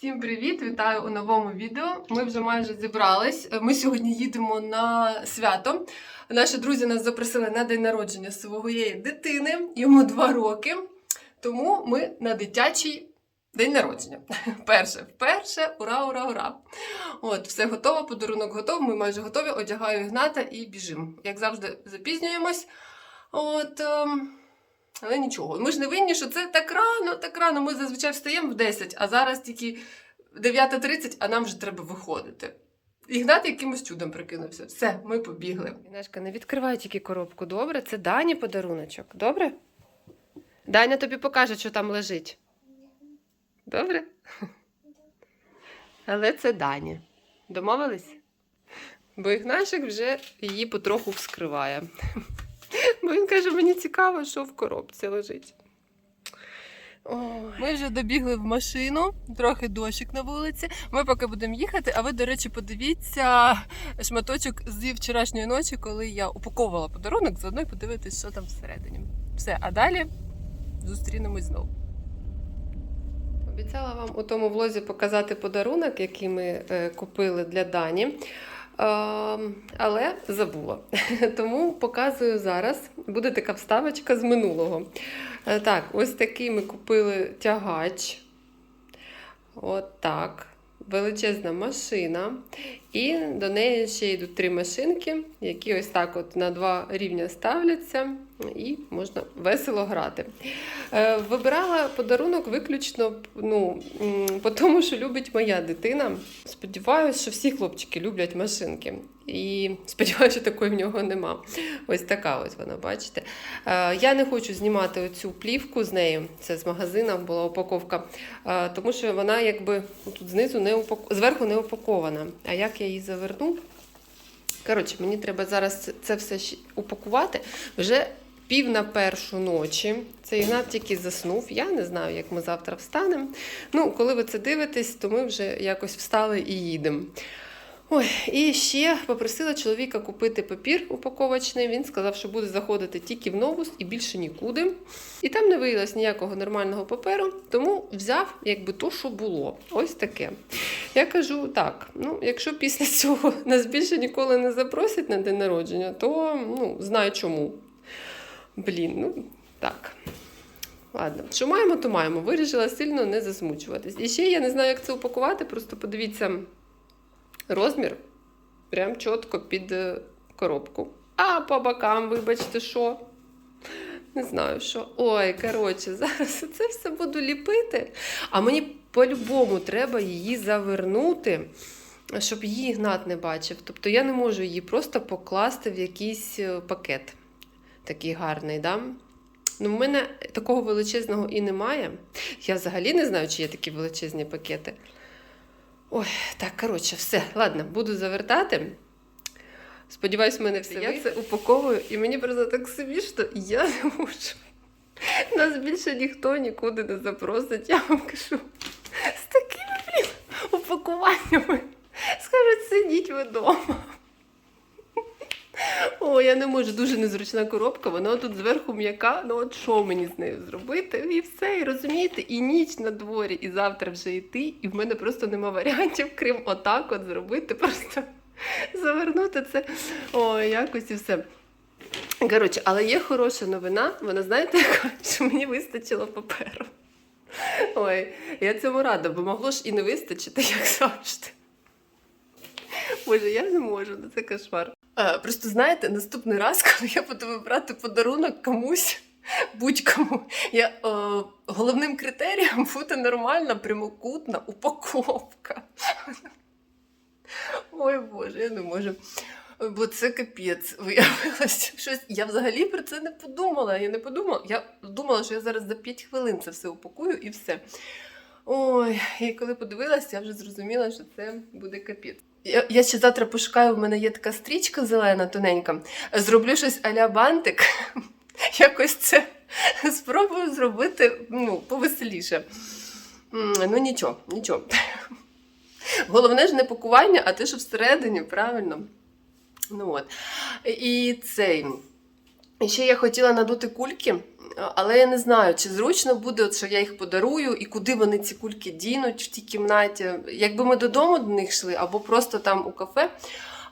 Всім привіт! Вітаю у новому відео. Ми вже майже зібрались. Ми сьогодні їдемо на свято. Наші друзі нас запросили на день народження своєї дитини. Йому два роки. Тому ми на дитячий день народження. Перше, вперше, ура, ура, ура! От, все готово, подарунок готовий. Ми майже готові. Одягаю Ігната і біжимо. Як завжди, запізнюємось. От. ем, але нічого. Ми ж не винні, що це так рано, так рано. Ми зазвичай встаємо в 10, а зараз тільки 9.30, а нам вже треба виходити. Ігнат якимось чудом прикинувся. Все, ми побігли. Інешка, не відкривай тільки коробку, добре? Це Дані подаруночок, добре? Даня тобі покаже, що там лежить. Добре? Але це Дані. Домовились? Бо Ігнашик вже її потроху вскриває. Бо він каже, мені цікаво, що в коробці лежить. Ой. Ми вже добігли в машину, трохи дощик на вулиці. Ми поки будемо їхати, а ви, до речі, подивіться шматочок зі вчорашньої ночі, коли я упаковувала подарунок, заодно й подивитись, що там всередині. Все, а далі зустрінемось знову. Обіцяла вам у тому влозі показати подарунок, який ми е, купили для Дані. Ем, але забула. Тому показую зараз. Буде така вставочка з минулого. Е, Так, ось такий ми купили тягач. От так. Величезна машина. І до неї ще йдуть три машинки, які ось так от на два рівня ставляться, і можна весело грати. Е, Вибирала подарунок виключно ну, по тому, що любить моя дитина. Сподіваюся, що всі хлопчики люблять машинки. І сподіваюся, що такої в нього нема. Ось така ось вона, бачите. Е, Я не хочу знімати оцю плівку з нею. Це з магазину була упаковка, е, тому що вона якби тут знизу не упак... зверху не упакована. А як я її заверну? Коротше, мені треба зараз це все упакувати. Вже пів на першу ночі. Це Ігнат тільки заснув. Я не знаю, як ми завтра встанемо. Ну, коли ви це дивитесь, то ми вже якось встали і їдемо. Ой, і ще попросила чоловіка купити папір упаковочний. Він сказав, що буде заходити тільки в новус і більше нікуди. І там не виявилось ніякого нормального паперу, тому взяв якби то, що було. Ось таке. Я кажу так: ну, якщо після цього нас більше ніколи не запросять на день народження, то ну, знаю чому. Блін, ну так. Ладно, що маємо, то маємо. Вирішила сильно не засмучуватись. І ще я не знаю, як це упакувати, просто подивіться розмір прям чітко під е, коробку. А по бокам, вибачте, що? Не знаю, що. Ой, коротше, зараз це все буду ліпити. А мені по-любому треба її завернути, щоб її Ігнат не бачив. Тобто я не можу її просто покласти в якийсь е, пакет. Такий гарний, да? Ну, в мене такого величезного і немає. Я взагалі не знаю, чи є такі величезні пакети. Ой, так, коротше, все, ладно, буду завертати. Сподіваюсь, в мене все. Я це упаковую, і мені просто так смішно, і я не можу. Нас більше ніхто нікуди не запросить. Я вам кажу, з такими блін, упакуваннями. Скажуть, сидіть ви вдома. О, я не можу, дуже незручна коробка, вона тут зверху м'яка. Ну от що мені з нею зробити? І все, і розумієте, і ніч на дворі, і завтра вже йти, і в мене просто нема варіантів, крім отак от зробити, просто завернути це. О, якось і все. Коротше, але є хороша новина, вона знаєте, що мені вистачило паперу. Ой, я цьому рада, бо могло ж і не вистачити, як завжди. Боже, я не можу, ну це кошмар. Просто знаєте, наступний раз, коли я буду вибрати подарунок комусь, будь-кому, я, е, головним критерієм буде нормальна прямокутна упаковка. Ой Боже, я не можу. Бо це капець виявилось. Щось я взагалі про це не подумала. Я не подумала. Я думала, що я зараз за 5 хвилин це все упакую і все. Ой, і коли подивилася, я вже зрозуміла, що це буде капець. Я, ще завтра пошукаю, в мене є така стрічка зелена, тоненька. Зроблю щось а-ля бантик. Якось це спробую зробити ну, повеселіше. Ну нічого, нічого. Головне ж не пакування, а те, що всередині, правильно. Ну от. І цей. І ще я хотіла надути кульки, але я не знаю, чи зручно буде, от, що я їх подарую, і куди вони ці кульки дінуть в тій кімнаті. Якби ми додому до них йшли, або просто там у кафе.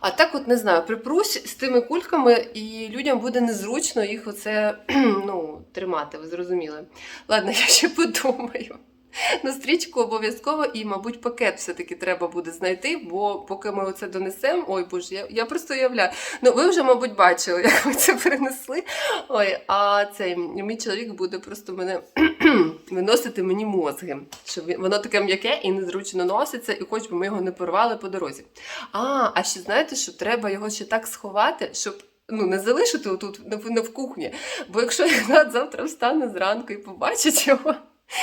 А так, от не знаю, припрусь з тими кульками, і людям буде незручно їх оце ну, тримати, ви зрозуміли. Ладно, я ще подумаю. На стрічку обов'язково і, мабуть, пакет все-таки треба буде знайти, бо поки ми оце донесемо, ой боже, я, я просто уявляю. Ну, ви вже, мабуть, бачили, як ми це перенесли. Ой, а цей мій чоловік буде просто мене виносити мені мозги. Щоб воно таке м'яке і незручно носиться, і хоч би ми його не порвали по дорозі. А, а ще знаєте, що треба його ще так сховати, щоб. Ну, не залишити отут не в кухні. Бо якщо Ігнат завтра встане зранку і побачить його,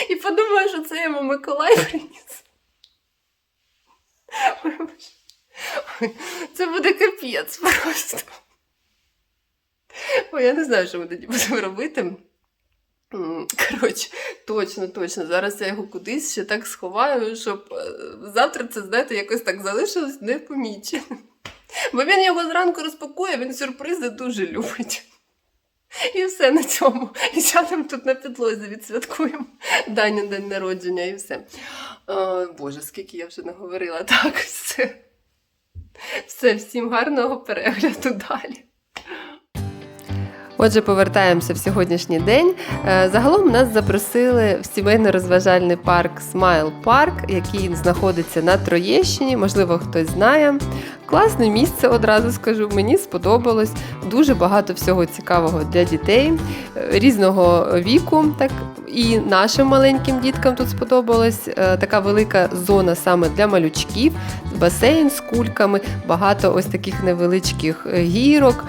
і подумає, що це йому Миколай приніс. Це буде капець просто. Ой, я не знаю, що ми тоді будемо робити. Коротше, точно, точно. Зараз я його кудись ще так сховаю, щоб е, завтра це, знаєте, якось так залишилось непоміченим. Бо він його зранку розпакує, він сюрпризи дуже любить. І все на цьому. І сядемо тут на підлозі, відсвяткуємо Дані день народження і все. О, Боже, скільки я вже наговорила. Так, все. Все, всім гарного перегляду далі. Отже, повертаємося в сьогоднішній день. Е, Загалом нас запросили в сімейно-розважальний парк Смайл Парк, який знаходиться на Троєщині. Можливо, хтось знає. Класне місце, одразу скажу. Мені сподобалось. Дуже багато всього цікавого для дітей е, різного віку. Так і нашим маленьким діткам тут сподобалось. Е, Така велика зона саме для малючків, басейн з кульками, багато ось таких невеличких гірок.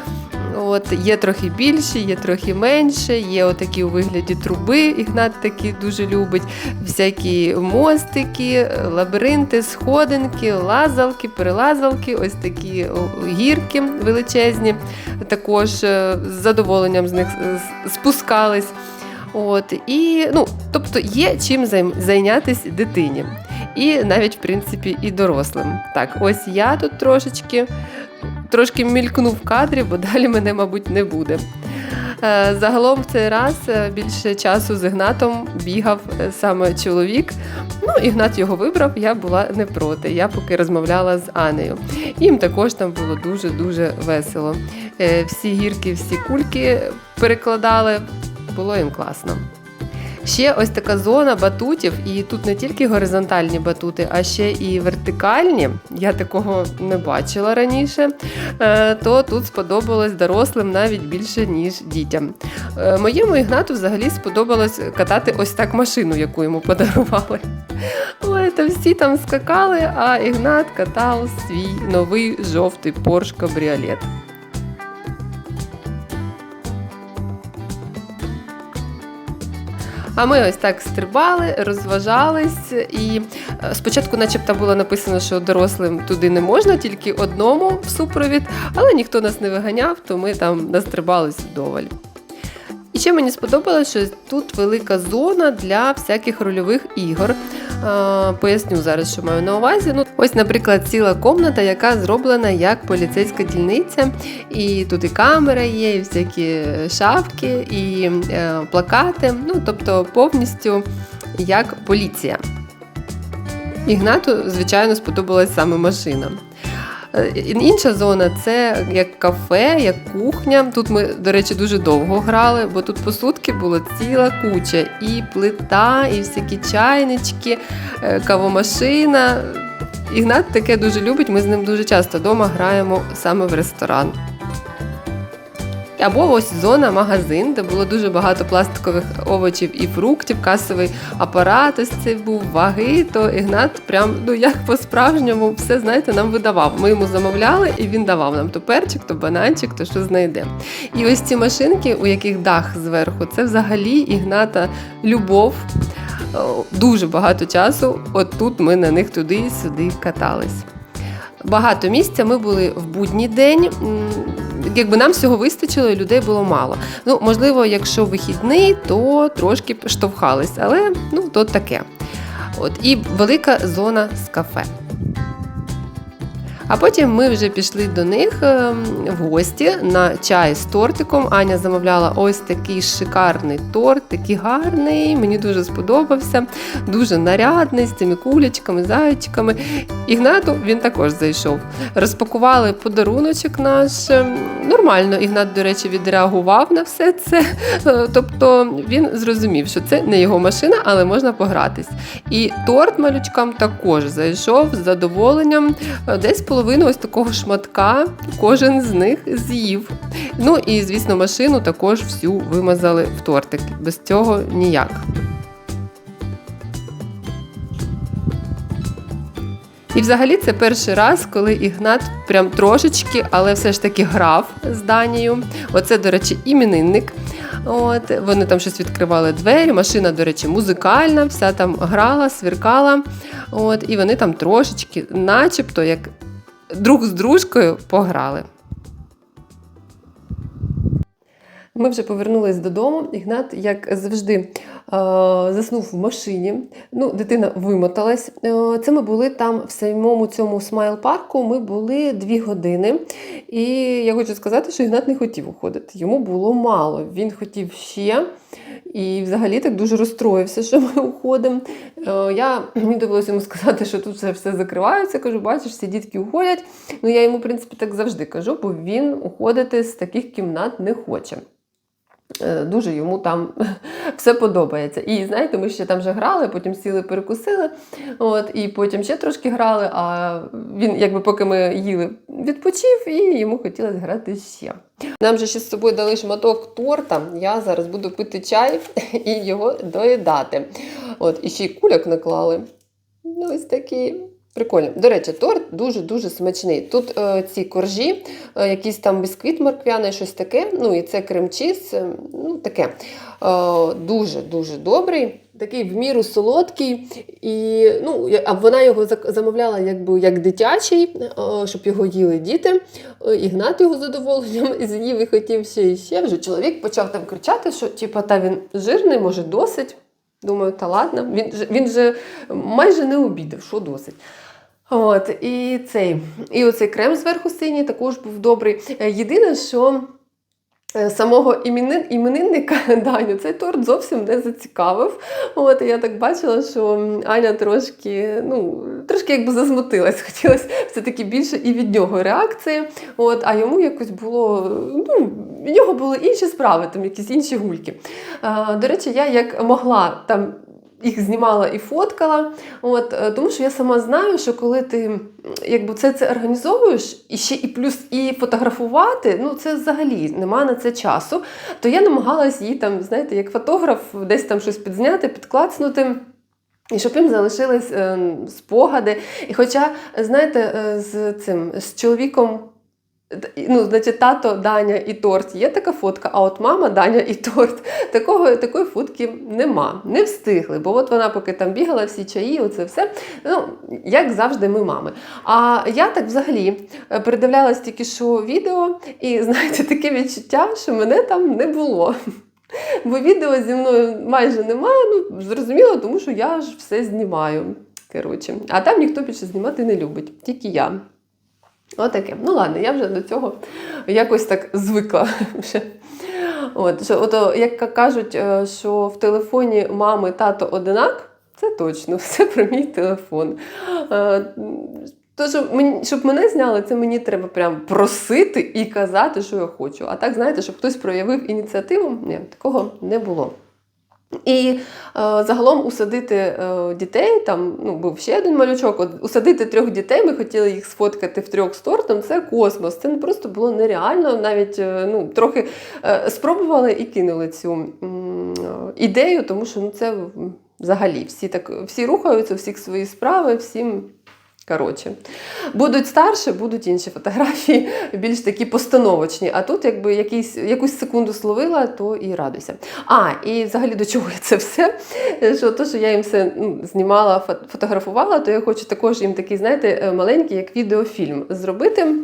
От, є трохи більші, є трохи менше, є отакі у вигляді труби. Ігнат такі дуже любить. Всякі мостики, лабіринти, сходинки, лазалки, перелазалки, ось такі гірки величезні. Також е, з задоволенням з них спускались. От, і, ну, тобто є чим зайнятися дитині. І навіть, в принципі, і дорослим. Так, ось я тут трошечки трошки мількнув в кадрі, бо далі мене, мабуть, не буде. Е, Загалом в цей раз е, більше часу з Ігнатом бігав е, саме чоловік. Ну, Ігнат його вибрав, я була не проти. Я поки розмовляла з Анею. Їм також там було дуже-дуже весело. Всі гірки, всі кульки перекладали, було їм класно. Ще ось така зона батутів, і тут не тільки горизонтальні батути, а ще і вертикальні. Я такого не бачила раніше. Е, То тут сподобалось дорослим навіть більше, ніж дітям. Е, Моєму Ігнату взагалі сподобалось катати ось так машину, яку йому подарували. Ой, та всі там скакали, а Ігнат катав свій новий жовтий Porsche кабріолет. А ми ось так стрибали, розважались, і е, спочатку, начебто, було написано, що дорослим туди не можна, тільки одному в супровід, але ніхто нас не виганяв, то ми там настрибались вдоволь. І ще мені сподобалося, що тут велика зона для всяких рольових ігор. Е, Поясню зараз, що маю на увазі. Ну, ось, наприклад, ціла комната, яка зроблена як поліцейська дільниця. І тут і камера є, і всякі шафки, і е, плакати. Ну, тобто повністю як поліція. Ігнату, звичайно, сподобалась саме машина. Е, Інша зона це як кафе, як кухня. Тут ми, до речі, дуже довго грали, бо тут посудки була ціла куча. І плита, і всякі чайнички, е, кавомашина. Ігнат таке дуже любить. Ми з ним дуже часто вдома граємо саме в ресторан. Або ось зона магазин, де було дуже багато пластикових овочів і фруктів, касовий апарат, ось цей був ваги, то Ігнат прям ну як по-справжньому все знаєте, нам видавав. Ми йому замовляли, і він давав нам то перчик, то бананчик, то що знайде. І ось ці машинки, у яких дах зверху, це взагалі Ігната любов. Дуже багато часу. От тут ми на них туди і сюди катались. Багато місця ми були в будній день. Якби нам всього вистачило, і людей було мало. Ну, можливо, якщо вихідний, то трошки штовхались, але ну, то таке. От, і велика зона з кафе. А потім ми вже пішли до них ем, в гості на чай з тортиком. Аня замовляла ось такий шикарний торт, такий гарний. Мені дуже сподобався, дуже нарядний з цими кулечками, зайчиками. Ігнату він також зайшов. Розпакували подаруночок наш. Ем, Нормально, Ігнат, до речі, відреагував на все це. Е, Тобто він зрозумів, що це не його машина, але можна погратись. І торт малючкам також зайшов з задоволенням. Е, Десь половину ось такого шматка кожен з них з'їв. Ну і, звісно, машину також всю вимазали в тортик. Без цього ніяк. І взагалі це перший раз, коли Ігнат прям трошечки, але все ж таки грав з Данією. Оце, до речі, іменинник. От, вони там щось відкривали двері, машина, до речі, музикальна, вся там грала, свіркала. От, і вони там трошечки, начебто, як друг з дружкою пограли. Ми вже повернулись додому. Ігнат, як завжди, заснув в машині. Ну, дитина вимоталась. Е, Це ми були там в самому цьому смайл-парку. Ми були дві години. І я хочу сказати, що Ігнат не хотів уходити. Йому було мало. Він хотів ще. І взагалі так дуже розстроївся, що ми уходимо. Е, Я мені довелося йому сказати, що тут вже все закривається. Кажу, бачиш, всі дітки уходять. Ну я йому, в принципі, так завжди кажу, бо він уходити з таких кімнат не хоче. Е, Дуже йому там все подобається. І знаєте, ми ще там вже грали, потім сіли, перекусили, от, і потім ще трошки грали, а він, якби поки ми їли, відпочив, і йому хотілося грати ще. Нам же ще з собою дали шматок торта. Я зараз буду пити чай і його доїдати. От, і ще й куляк наклали. Ну, ось такі. Прикольно. До речі, торт дуже-дуже смачний. Тут е, ці коржі, е, якийсь там бісквіт морквяний, щось таке. Ну і це крем-чіз, е, ну таке. Дуже-дуже добрий. Такий в міру солодкий, і ну, вона його замовляла якби як дитячий, е, щоб його їли діти. Е, Ігнат його задоволенням з'їв і хотів ще і ще. Вже чоловік почав там кричати, що типа, та він жирний, може досить. Думаю, та ладно, він він же майже не обідав, що досить. От, і цей, і оцей крем зверху синій також був добрий. Е, Єдине, що е, самого іменин, іменинника Даню цей торт зовсім не зацікавив. От, я так бачила, що Аня трошки, ну, трошки якби зазмутилась, хотілося все-таки більше і від нього реакції. От, а йому якось було, ну, в нього були інші справи, там якісь інші гульки. А, до речі, я як могла там їх знімала і фоткала. От, е, тому що я сама знаю, що коли ти якби це, це організовуєш, і ще і плюс і фотографувати, ну це взагалі нема на це часу. То я намагалась її там, знаєте, як фотограф, десь там щось підзняти, підклацнути. І щоб їм залишились е, спогади. І хоча, знаєте, е, з цим з чоловіком. Ну, значить, тато Даня і торт є така фотка, а от мама Даня і торт. Такого, такої фотки нема. Не встигли, бо от вона поки там бігала, всі чаї, оце все. Ну, як завжди, ми мами. А я так взагалі е, передивлялась тільки що відео, і знаєте, таке відчуття, що мене там не було. Бо відео зі мною майже немає, ну зрозуміло, тому що я ж все знімаю. Коротше. А там ніхто більше знімати не любить, тільки я. Отаке. Ну ладно, я вже до цього якось так звикла. От, що, ото, як кажуть, е, що в телефоні мами тато одинак, це точно, все про мій телефон. Е, То, щоб, мені, щоб мене зняли, це мені треба прям просити і казати, що я хочу. А так, знаєте, щоб хтось проявив ініціативу, ні, такого не було. І е, загалом усадити е, дітей, там ну, був ще один малючок, от, усадити трьох дітей, ми хотіли їх сфоткати в трьох з це космос. Це просто було нереально, навіть е, ну, трохи е, спробували і кинули цю е, ідею, тому що ну, це взагалі всі, так, всі рухаються, всіх свої справи, всім. Коротше, будуть старше, будуть інші фотографії, більш такі постановочні. А тут, якби якийсь, якусь секунду словила, то і радуйся. А, і взагалі до чого я це все? Що то, що я їм все ну, знімала, фо- фотографувала, то я хочу також їм такий, знаєте, е, маленький, як відеофільм зробити.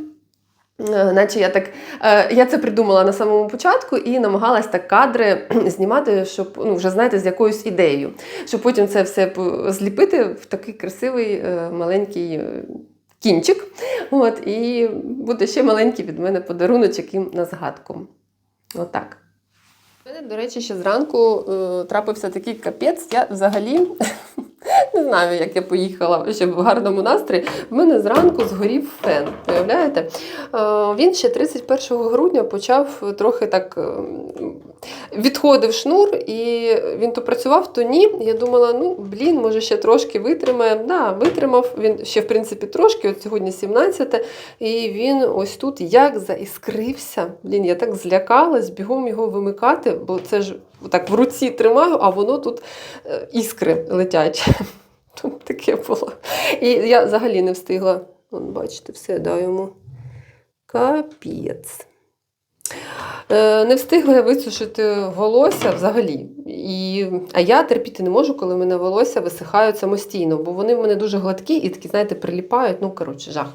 Е, Наче я так е, я це придумала на самому початку і намагалась так кадри знімати, щоб ну вже знаєте, з якоюсь ідеєю, щоб потім це все зліпити в такий красивий е, маленький кінчик. От, і буде ще маленький від мене подаруночок їм на згадку. Отак. У мене, до речі, ще зранку трапився такий капець. Я взагалі не знаю, як я поїхала ще в гарному настрої. В мене зранку згорів фен. Уявляєте? Е, він ще 31 грудня почав трохи так. е, Відходив шнур, і він то працював, то ні. Я думала, ну блін, може ще трошки витримає. Да, витримав. Він ще, в принципі, трошки. От сьогодні 17 і він ось тут як заіскрився. Блін, я так злякалась, бігом його вимикати, бо це ж так в руці тримаю, а воно тут е, іскри летять. Тут таке було. І я взагалі не встигла. Вон, бачите, все да йому. Капець. Е, Не встигла я висушити волосся взагалі. І... А я терпіти не можу, коли в мене волосся висихають самостійно, бо вони в мене дуже гладкі і такі, знаєте, приліпають. Ну, коротше, жах.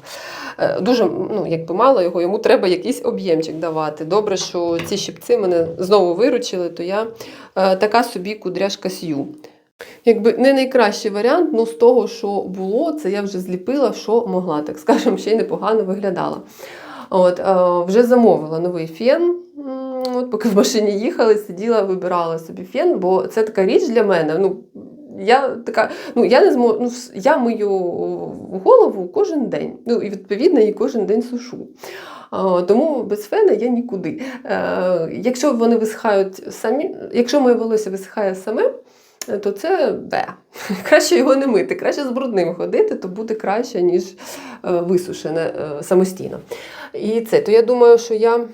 Е, Дуже ну, якби мало його, йому треба якийсь об'ємчик давати. Добре, що ці щипці мене знову виручили, то я е, така собі кудряшка сью. Якби не найкращий варіант, ну з того, що було, це я вже зліпила, що могла, так скажемо, ще й непогано виглядала. От, е, вже замовила новий фен. От, поки в машині їхали, сиділа, вибирала собі фен, бо це така річ для мене. Ну, я така, ну я не зможу, ну, я мию голову кожен день. Ну і відповідно її кожен день сушу. А, Тому без фена я нікуди. Е, якщо вони висихають самі, якщо моє волосся висихає саме, е, то це бе. Краще його не мити, краще з брудним ходити, то буде краще, ніж е, висушене е, самостійно. І це, то я думаю, що я.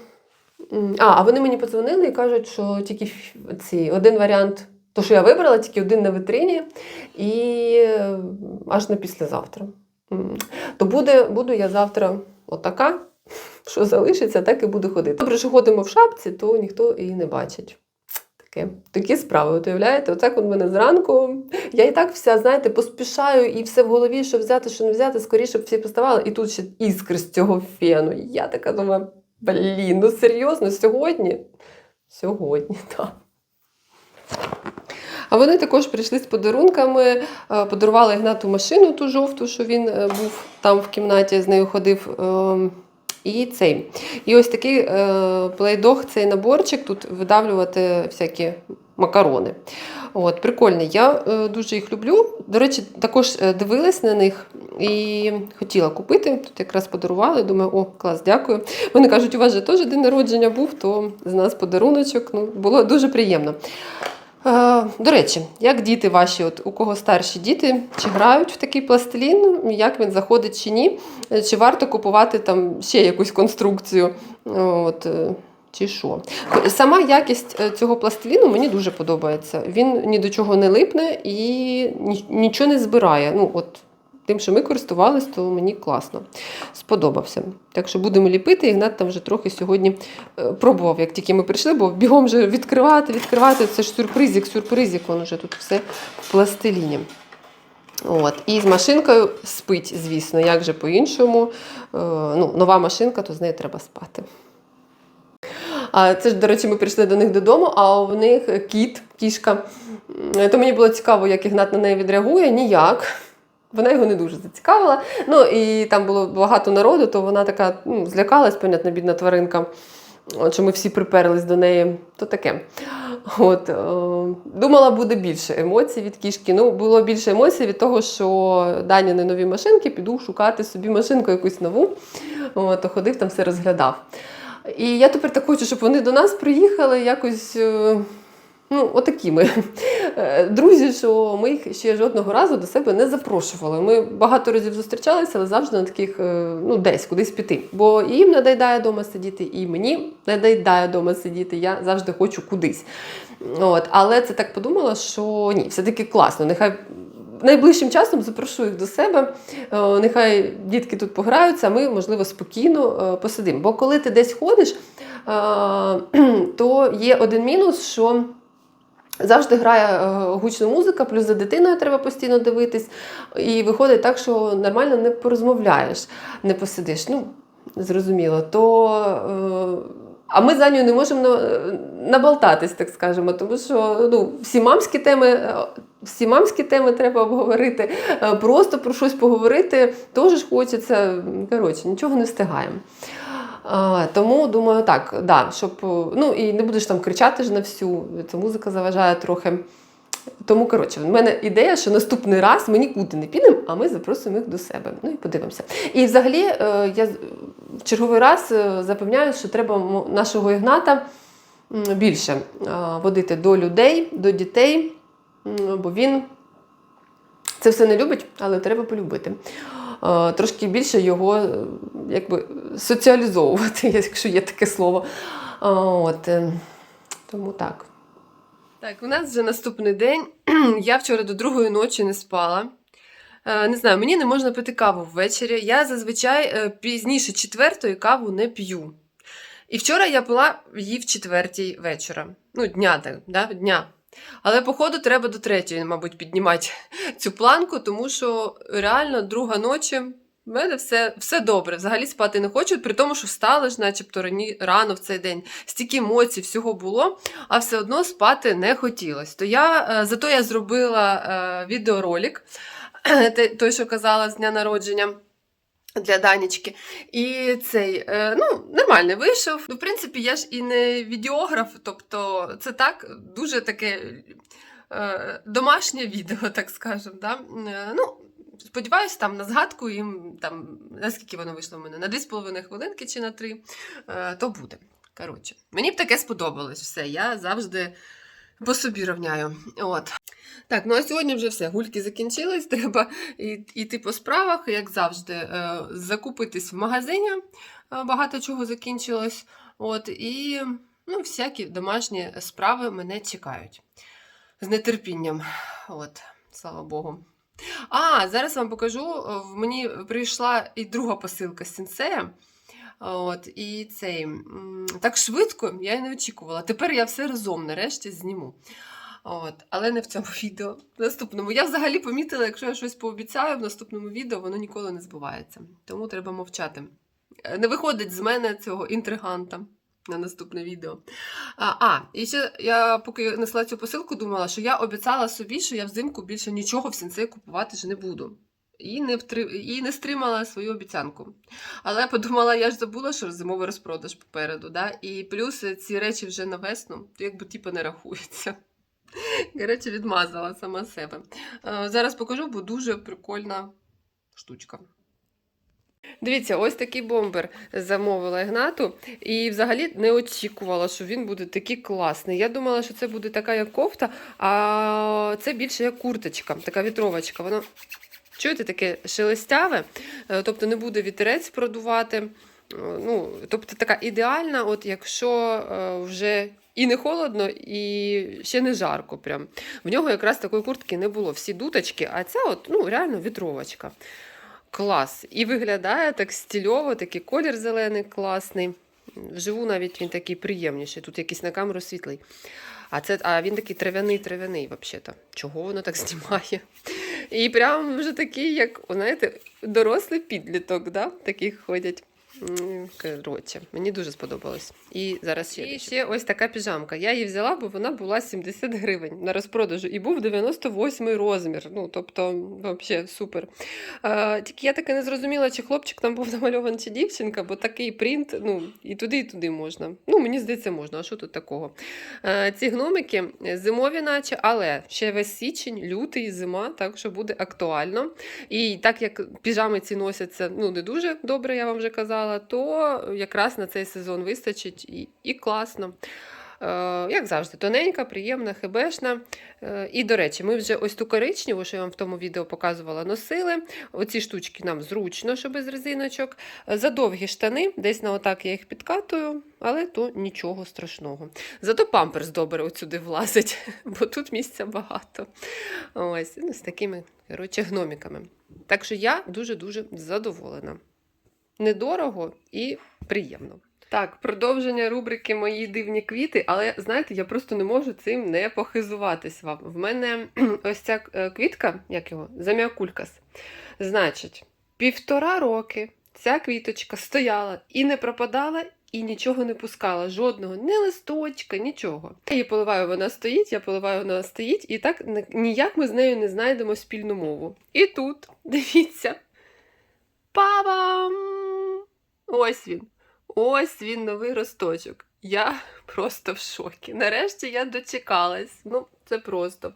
А, а вони мені подзвонили і кажуть, що тільки ці, один варіант, то, що я вибрала, тільки один на витрині, і е, аж на післязавтра. То буде, буду я завтра отака, що залишиться, так і буду ходити. Добре, що ходимо в шапці, то ніхто і не бачить. Таке, такі справи, от уявляєте? Оце от мене зранку. Я і так вся, знаєте, поспішаю і все в голові, що взяти, що не взяти, скоріше б всі поставали. І тут ще іскри з цього фену. І Я така думаю, блін, ну серйозно, сьогодні? Сьогодні, так. А вони також прийшли з подарунками, е, подарували Ігнату машину ту жовту, що він е, був там в кімнаті, з нею ходив. І цей. І ось такий е, плейдог, цей наборчик, тут видавлювати всякі макарони. От, прикольний. Я е, дуже їх люблю. До речі, також е, дивилась на них і хотіла купити. Тут якраз подарували. Думаю, о, клас, дякую. Вони кажуть, у вас же теж день народження був, то з нас подаруночок. Ну, було дуже приємно. Е, До речі, як діти ваші, от у кого старші діти, чи грають в такий пластилін, як він заходить чи ні, Е, чи варто купувати там ще якусь конструкцію, от, е, чи що. Сама якість цього пластиліну мені дуже подобається. Він ні до чого не липне і нічого не збирає. Ну, от, тим, що ми користувалися, то мені класно сподобався. Так що будемо ліпити. Ігнат там вже трохи сьогодні е, пробував, як тільки ми прийшли, бо бігом вже відкривати, відкривати. Це ж сюрпризик, сюрпризик, воно вже тут все в пластиліні. От. І з машинкою спить, звісно, як же по-іншому. Е, ну, нова машинка, то з нею треба спати. А це ж, до речі, ми прийшли до них додому, а у них кіт, кішка. То мені було цікаво, як Ігнат на неї відреагує. Ніяк. Вона його не дуже зацікавила. Ну і там було багато народу, то вона така ну, злякалась, понятно, бідна тваринка. От, що ми всі приперлись до неї, то таке. От, е, думала, буде більше емоцій від кішки. Ну, було більше емоцій від того, що Даня не нові машинки, піду шукати собі машинку якусь нову. То ходив там все розглядав. І я тепер так хочу, щоб вони до нас приїхали якось. Ну, отакі ми Е, друзі, що ми їх ще жодного разу до себе не запрошували. Ми багато разів зустрічалися, але завжди на таких, е, ну, десь кудись піти. Бо і їм надоїдає вдома сидіти, і мені надоїдає вдома сидіти. Я завжди хочу кудись. От, але це так подумала, що ні, все-таки класно. Нехай найближчим часом запрошу їх до себе. Е, Нехай дітки тут пограються, а ми, можливо, спокійно посидимо. Бо коли ти десь ходиш, то є один мінус, що. Завжди грає е, гучна музика, плюс за дитиною треба постійно дивитись. І виходить так, що нормально не порозмовляєш, не посидиш. Ну, зрозуміло. То, е, А ми за нею не можемо наболтатись, так скажемо, тому що ну, всі мамські теми. е, Всі мамські теми треба обговорити, просто про щось поговорити теж хочеться. Коротше, нічого не встигаємо. Тому думаю, так, да, щоб е, ну і не будеш там кричати ж на всю, ця музика заважає трохи. Тому, коротше, в мене ідея, що наступний раз ми нікуди не підемо, а ми запросимо їх до себе. Ну і подивимося. І взагалі, е, я в черговий раз е, запевняю, що треба нашого Ігната більше е, водити до людей, до дітей, бо він це все не любить, але треба полюбити. Е, Трошки більше його е, якби, соціалізовувати, якщо є таке слово. От, е, тому так. Так, у нас вже наступний день. Я вчора до другої ночі не спала. Не знаю, мені не можна пити каву ввечері. Я зазвичай пізніше четвертої каву не п'ю. І вчора я пила її в четвертій вечора. Ну, дня, так, да? дня. Але, походу, треба до третьої, мабуть, піднімати цю планку, тому що реально друга ночі. В мене все, все добре. Взагалі спати не хочу, при тому, що встала ж, начебто рані, рано в цей день. Стільки емоцій, всього було, а все одно спати не хотілося. То я, е, зато я зробила е, відеоролик, той, що казала з дня народження. Для Данічки. І цей, е, ну, нормально вийшов. Ну, в принципі, я ж і не відеограф, тобто це так, дуже таке е, домашнє відео, так скажемо. Да? Е, ну, сподіваюся, там на згадку їм, там, наскільки воно вийшло в мене, на 2,5 хвилинки чи на 3, е, то буде. Коротше, мені б таке сподобалось все. Я завжди по собі рівняю. От. Так, ну а сьогодні вже все. Гульки закінчились. Треба йти по справах, як завжди, е, закупитись в магазині. Е, Багато чого закінчилось. От, і ну, всякі домашні справи мене чекають. З нетерпінням. От, слава Богу. А, зараз вам покажу. е, в Мені прийшла і друга посилка з сінсея. От, і цей так швидко я й не очікувала. Тепер я все разом нарешті зніму. От, але не в цьому відео. В наступному. Я взагалі помітила, якщо я щось пообіцяю в наступному відео, воно ніколи не збувається. Тому треба мовчати. Е, Не виходить з мене цього інтриганта на наступне відео. А, а і ще я поки несла цю посилку, думала, що я обіцяла собі, що я взимку більше нічого в сінцей купувати вже не буду. І не, втри... і не стримала свою обіцянку. Але подумала, я ж забула, що зимовий розпродаж попереду, да? і плюс ці речі вже на весну, то якби типу не рахується. Коротше, відмазала сама себе. Е, Зараз покажу, бо дуже прикольна штучка. Дивіться, ось такий бомбер замовила Ігнату, і взагалі не очікувала, що він буде такий класний. Я думала, що це буде така як кофта, а це більше як курточка, така вітровочка. Воно чуєте, таке шелестяве, е, тобто не буде вітерець продувати. Е, Ну, тобто така ідеальна, от якщо е, вже і не холодно, і ще не жарко. Прям. В нього якраз такої куртки не було. Всі дуточки, а ця от, ну, реально вітровочка. Клас. І виглядає так стильово, такий колір зелений класний. Вживу навіть він такий приємніший. Тут якийсь на камеру світлий. А, це, а він такий трав'яний, трав'яний, взагалі-то. Чого воно так знімає? І прям вже такий, як, знаєте, дорослий підліток, да? таких ходять. Коротше, мені дуже сподобалось. І зараз ще, і ще ось така піжамка. Я її взяла, бо вона була 70 гривень на розпродажу і був 98 розмір. Ну, тобто, взагалі супер. Е, тільки я таки не зрозуміла, чи хлопчик там був намальований, чи дівчинка, бо такий принт, ну, і туди, і туди можна. Ну, мені здається, можна, а що тут такого? Е, ці гномики зимові, наче, але ще весь січень, лютий, зима, так що буде актуально. І так як піжами ці носяться ну, не дуже добре, я вам вже казала, то якраз на цей сезон вистачить і, і класно. Е, як завжди, тоненька, приємна, хебешна. Е, і, до речі, ми вже ось ту коричневу, що я вам в тому відео показувала, носили. Оці штучки нам зручно, що без резиночок. Е, За довгі штани, десь на отак я їх підкатую, але то нічого страшного. Зато памперс добре отсюди влазить, бо тут місця багато. Ось, ну, з такими коротше, гноміками. Так що я дуже-дуже задоволена. Недорого і приємно. Так, продовження рубрики Мої дивні квіти, але знаєте, я просто не можу цим не похизуватись вам. В мене ось ця е, квітка, як його, заміакулькас. Значить, півтора роки ця квіточка стояла і не пропадала, і нічого не пускала, жодного, ні листочка, нічого. Я її поливаю, вона стоїть, я поливаю, вона стоїть, і так ніяк ми з нею не знайдемо спільну мову. І тут, дивіться. Па-бам! Ось він. Ось він новий росточок. Я просто в шокі. Нарешті я дочекалась. Ну, це просто.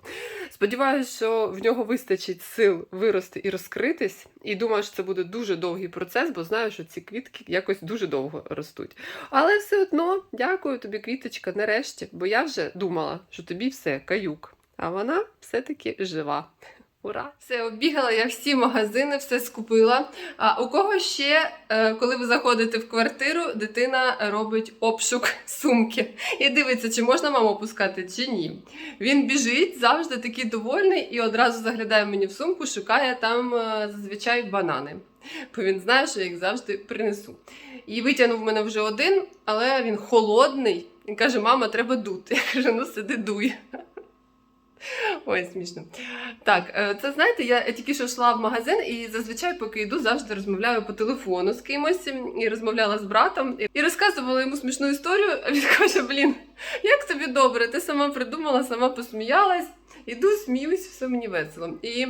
Сподіваюся, що в нього вистачить сил вирости і розкритись. І думаю, що це буде дуже довгий процес, бо знаю, що ці квітки якось дуже довго ростуть. Але все одно дякую тобі, квіточка, нарешті, бо я вже думала, що тобі все каюк. А вона все-таки жива. Ура! Все, оббігала я всі магазини, все скупила. А у кого ще, е, коли ви заходите в квартиру, дитина робить обшук сумки і дивиться, чи можна маму пускати, чи ні. Він біжить завжди такий довольний і одразу заглядає мені в сумку, шукає там е, зазвичай банани. Бо він знає, що я їх завжди принесу. І витягнув мене вже один, але він холодний. Він каже: мама, треба дути. Я кажу, ну сиди дуй. Ой, смішно. Так, е, це знаєте, я тільки що йшла в магазин і зазвичай, поки йду, завжди розмовляю по телефону з кимось і розмовляла з братом і розказувала йому смішну історію. А він каже: Блін, як тобі добре? Ти сама придумала, сама посміялась. Іду, сміюсь, все мені весело. І,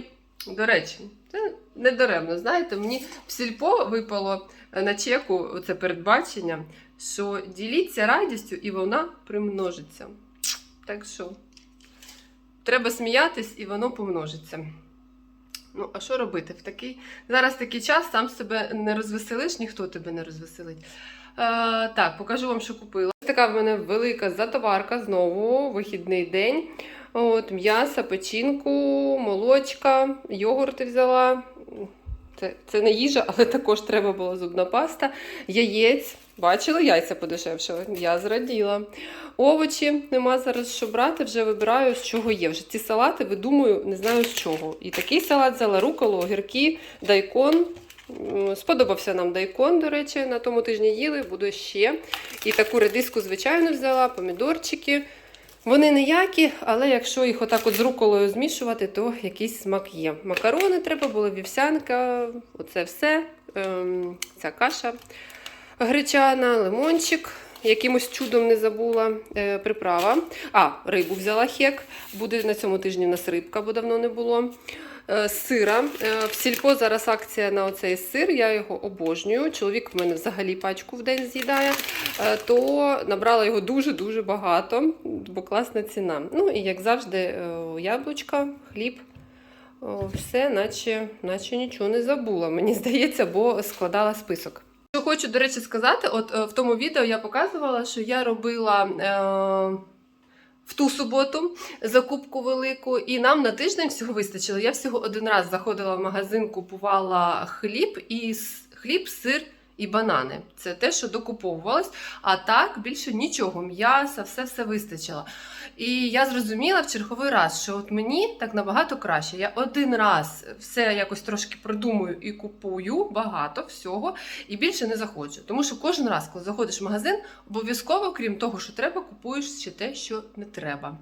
до речі, це не даремно. Знаєте, мені в сільпо випало е, на чеку це передбачення, що діліться радістю і вона примножиться. Так що. Треба сміятись, і воно помножиться. Ну, а що робити? В такий... Зараз такий час, сам себе не розвеселиш, ніхто тебе не розвеселить. Е, так, покажу вам, що купила. Ось Така в мене велика затоварка знову, вихідний день. От, М'ясо, печінку, молочка, йогурти взяла. Це, це не їжа, але також треба була зубна паста. Яєць. Бачили, яйця подешевшили. Я зраділа. Овочі нема зараз що брати, вже вибираю, з чого є. Вже ці салати видумую, не знаю з чого. І такий салат взяла руколу, огірки, дайкон. Сподобався нам дайкон, до речі, на тому тижні їли, буде ще. І таку редиску, звичайно, взяла, помідорчики. Вони ніякі, але якщо їх отак от з руколою змішувати, то якийсь смак є. Макарони треба було, вівсянка, оце все, ем, ця каша гречана, лимончик. Якимось чудом не забула е, приправа. А, рибу взяла хек. Буде на цьому тижні в нас рибка, бо давно не було. Е, сира. Е, в сільпо зараз акція на оцей сир. Я його обожнюю. Чоловік в мене взагалі пачку в день з'їдає. Е, то набрала його дуже-дуже багато, бо класна ціна. Ну і як завжди, е, яблучка, хліб. Все, наче, наче нічого не забула, мені здається, бо складала список. Що хочу, до речі, сказати, от е, в тому відео я показувала, що я робила е, в ту суботу закупку велику, і нам на тиждень всього вистачило. Я всього один раз заходила в магазин, купувала хліб і хліб, сир. І банани це те, що докуповувалось. А так більше нічого, м'яса, все все вистачило. І я зрозуміла в черговий раз, що от мені так набагато краще. Я один раз все якось трошки продумую і купую багато всього, і більше не заходжу. Тому що кожен раз, коли заходиш в магазин, обов'язково, крім того, що треба, купуєш ще те, що не треба.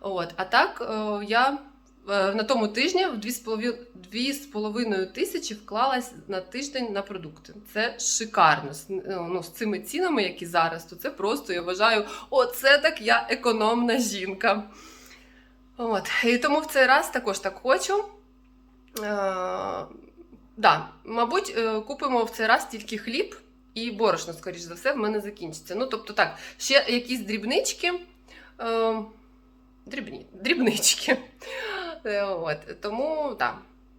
От, а так е, я на тому тижні в 2,5 2,5 тисячі вклалась на тиждень на продукти. Це шикарно. З, ну, з цими цінами, які зараз, то це просто я вважаю, оце так я економна жінка. От. І тому в цей раз також так хочу. Е, да, мабуть, е, купимо в цей раз тільки хліб і борошно, скоріш за все, в мене закінчиться. Ну, тобто так, ще якісь дрібнички. Е, дрібні, дрібнички. Е, От, тому так,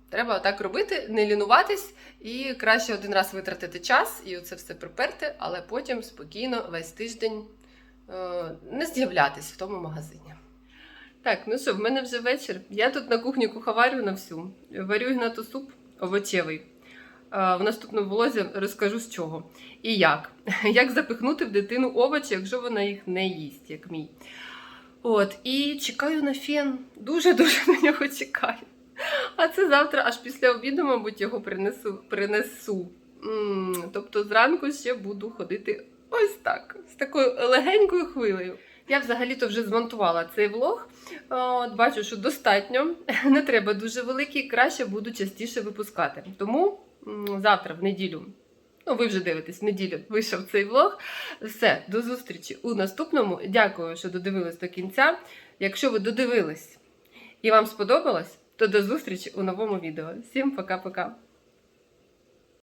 треба так робити, не лінуватись і краще один раз витратити час і оце все приперти, але потім спокійно весь тиждень е, не з'являтись в тому магазині. Так, ну що, в мене вже вечір. Я тут на кухні куховарю на всю. Варю гнату суп овочевий. Е, В наступному влозі розкажу з чого і як. Як запихнути в дитину овочі, якщо вона їх не їсть, як мій. От, і чекаю на фен. Дуже-дуже на нього чекаю. А це завтра, аж після обіду, мабуть, його принесу. принесу. М, Тобто зранку ще буду ходити ось так, з такою легенькою хвилею. Я взагалі-то вже змонтувала цей влог. От, бачу, що достатньо. Не треба дуже великий, краще буду частіше випускати. Тому м, завтра, в неділю, Ну, ви вже дивитесь, в неділю вийшов цей влог. Все, до зустрічі у наступному. Дякую, що додивились до кінця. Якщо ви додивились і вам сподобалось, то до зустрічі у новому відео. Всім пока-пока!